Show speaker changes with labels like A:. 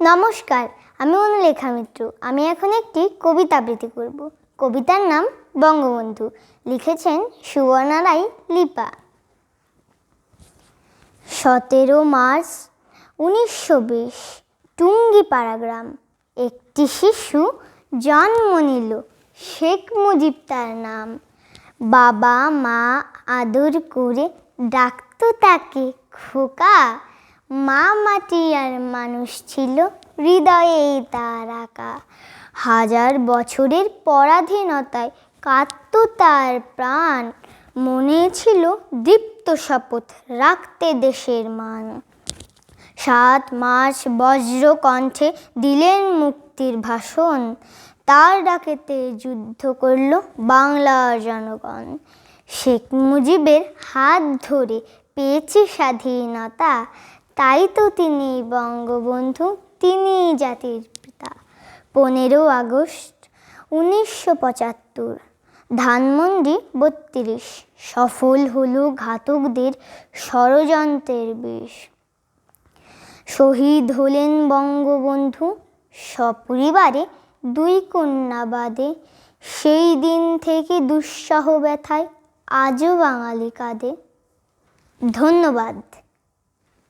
A: নমস্কার, আমি অনুলেখা মিত্র। আমি এখন একটি কবিতা আবৃত্তি করব। কবিতার নাম বঙ্গবন্ধু। লিখেছেন সুবর্ণা রাই লিপা। সতেরো মার্চ উনিশশো বিশ, টুঙ্গিপাড়া গ্রাম। একটি শিশু জন্ম নিল। শেখ মুজিব তার নাম। বাবা মা আদর করে ডাকতো তাকে খোকা। মা মাটি আর মানুষ ছিল। হৃদয়েই তার আঁকা। হাজার বছরের পরাধীনতায় কাঁদত তার প্রাণ। মনে ছিল দীপ্ত শপথ রাখতে দেশের মান। সাত মাস বজ্র কণ্ঠে দিলেন মুক্তির ভাষণ। তার ডাকেতে যুদ্ধ করল বাংলার জনগণ। শেখ মুজিবের হাত ধরে পেয়েছে স্বাধীনতা। তাই তো তিনি বঙ্গবন্ধু তিনি জাতির পিতা। পনেরো আগস্ট উনিশশো পঁচাত্তর, ধানমন্ডি বত্রিশ, সফল হলো ঘাতকদের ষড়যন্ত্রের বিষ। শহীদ হলেন বঙ্গবন্ধু, সপরিবারে দুই কন্যা বাদে। সেই দিন থেকে দুঃসহ ব্যথায় আজও বাঙালি কাঁদে। ধন্যবাদ।